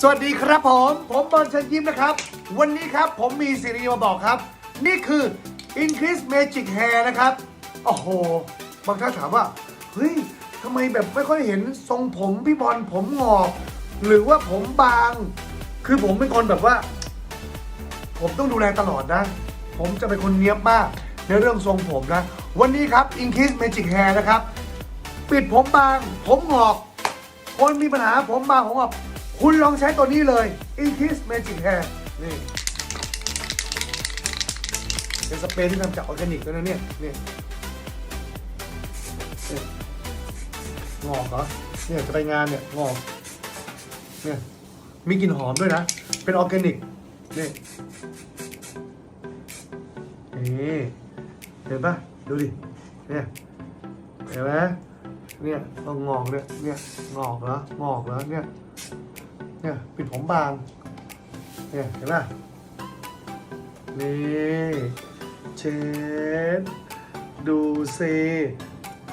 สวัสดีครับผม ผมบอลเชิญยิ้มนะครับ วันนี้ครับผมมีสิ่งดีมาบอกครับ นี่คือ Increase Magic Hair นะครับ โอ้โห บางท่านถามว่า เฮ้ยทำไมแบบไม่ค่อยเห็นทรงผมพี่บอลผมงอก หรือว่าผมบาง คือผมเป็นคนแบบว่า ผมต้องดูแลตลอดนะ ผมจะเป็นคนเนี้ยบมากในเรื่องทรงผมนะ วันนี้ครับ Increase Magic Hair นะครับ ปิดผมบาง ผมงอก คนมีปัญหาผมบางผมงอก คุณลองใช้ตัวนี้เลย Increase Magic Hair นี่เป็นสเปรย์ที่ทำจากออร์แกนิกด้วยนะเนี่ยนี่งอกเหรอเนี่ยจะไปงานเนี่ยงอกเนี่ยมีกลิ่นหอมด้วยนะ เป็นออร์แกนิกนี่นี่เห็นปะดูดิเนี่ยเห็นไหมเนี่ยต้องงอกเนี่ยเนี่ยงอกแล้วงอกแล้วเนี่ย เนี่ยปิดผมบาง เนี่ยเห็นปะนี่เช็ดดูซิ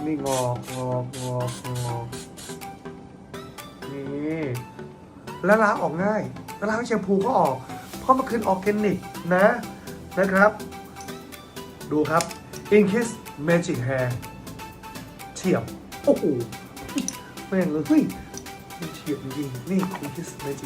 นี่งอกงอกงอกงอกนี่แล้วล้างออกง่ายแล้วล้างแชมพูก็ออก เพราะมันคือออร์แกนิกนะนะครับ ดูครับ Inkis Magic Hair เฉียบ โอ้โหแม่งเลย เฮ้ยมันเฉียบจ